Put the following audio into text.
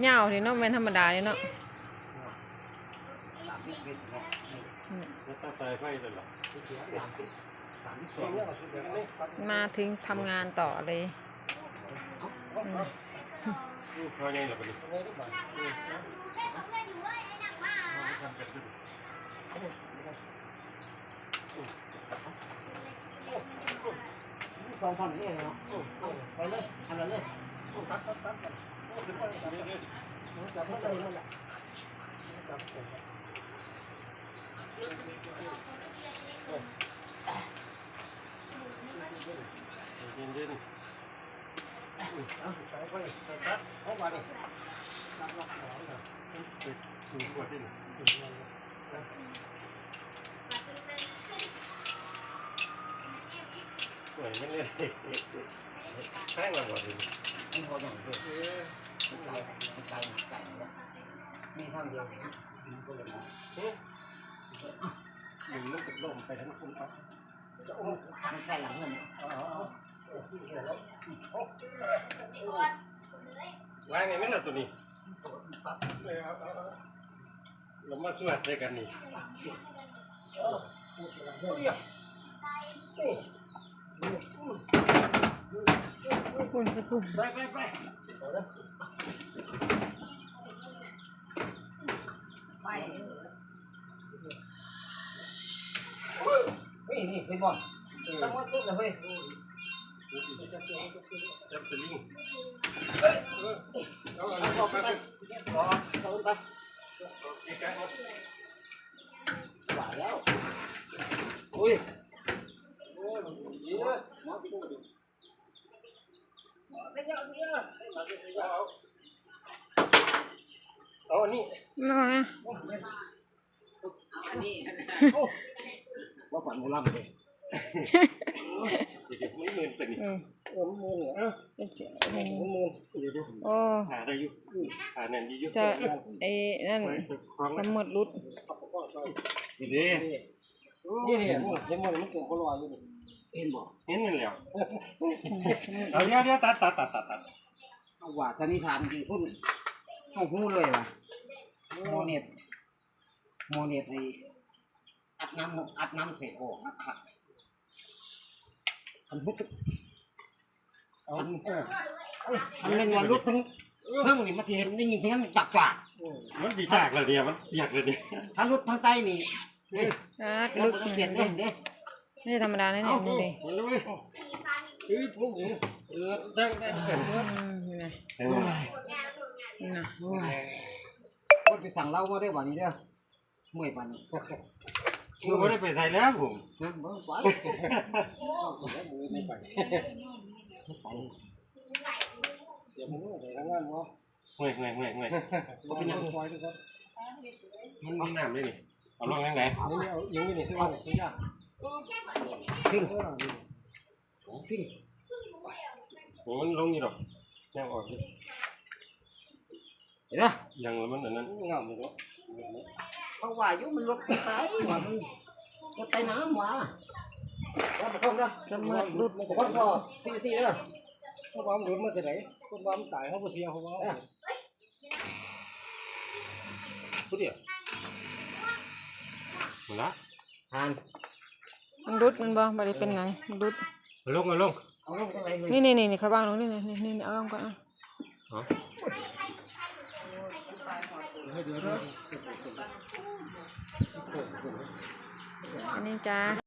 เหงานี่เนาะแม่นธรรมดานี่เนาะมสิบเมตรเนี่ยอืมแล้วตาใส่ไฟเลยเหรอสามสิบสามสิบสองมาถึงทำงานต่อเลยอืมลูกเขาใหญ่หรอปะนี่ทำกันขึ้น ส องพันนี่เนาะไปเลยอันนั้นเลยจับจับจับจับใส่เลยเย็นเย็นใส่ไปตัดเข้ามาดิจับล็อกหัวเลยสูงกว่าที่หนึ่ง วยไม่เลยแป้งระเบิดเลยนี่พออย่างเดียวไก่ไก่ไก่เนี่ยมีทางเดียวกินก็เลยนะหนึ่งมันติดลมไปทั้งคุณครับจะอุ้มสั่งใส่หลังเงินอ๋อว่าไงไม่หลับตัวนี้เรามาสวดด้วยกันนี่ ปุ่นไปปุ่นไปไปไปไปเเยอะไม่เยอะเอาอันนี้มาไงอันนี้ว่าฝันมูลำเลยเดี๋ยวไม่มืนเป็นนี่อืมเออมูลเหรอเป็นเสียงมูลมูลเดี๋ยวดูโอ้หาได้อยู่หาแน่นอยู่จะไอ้นั่นสมุดรุดดีดีนี่นี่มูลเห็นมูลมันเกิดคนรออยู่ เห็นบ่เห็นนั่นแล้วเอาเดี๋ยวเดี๋ยวตัดตัดตัดตัดตัดเอาว่าสันนิษฐานจริงพุ่นเข้าหูเลยว่ะโมเน็ตโมเน็ตไออัดน้ำอัดน้ำเสร็จโอ้ขัดอันพุทธอันเอออันเป็นวันรุดทั้งเพิ่งนี่มาเห็นได้ยินเสียงจักจักมันดีจากเลยเนี่ยมันอยากเลยเนี่ยทั้งรุดทั้งใต้นี่อ่าแล้วลึกก็เปลี่ยนเด้เด้ ไม่ธรรมดาแน่ๆดูดิมันเลยเออพวกนี้เออดังดังอืมนี่ไงเออนี่นะก็ไปสั่งเหล้ามาได้วันนี้เด้อเมื่อยปันคือไม่ได้ไปใส่แล้วผมนะเบิ่งไปไม่ไปไปเดี๋ยวผมไปทำงานวะเมื่อยเมื่อยเมื่อยเมื่อยบ่เป็นหยังมันมีน้ำด้วยนี่เอาลงยังไงนี่เอายิงนี่นี่ซื้อเอาซื้อยากพิ้งพิ้งโอ้มันลงอยู่หรอกยังออกอยู่เห็นไหมยังมันอันนั้นเงามันก็เขาว่าอยู่มันลดไปว่ามั นลดไปน้ำว่าว่าบ่ต้องเด้อสมุดรุดมันก็พอพี่ซี่เด้อเขาว่ามันหลุดมาจากไหนคนว่ามันตายเข มันละทานมันรุดมันบ่บ่ได้เป็นหนังมันรุด เอาลงเอาลงเอาลงตรงไหนเลยนี่นี่นี่นี่เขาวางลงนี่นี่นี่นี่เอาลงก่อนอะอ๋ออันนี้จ้า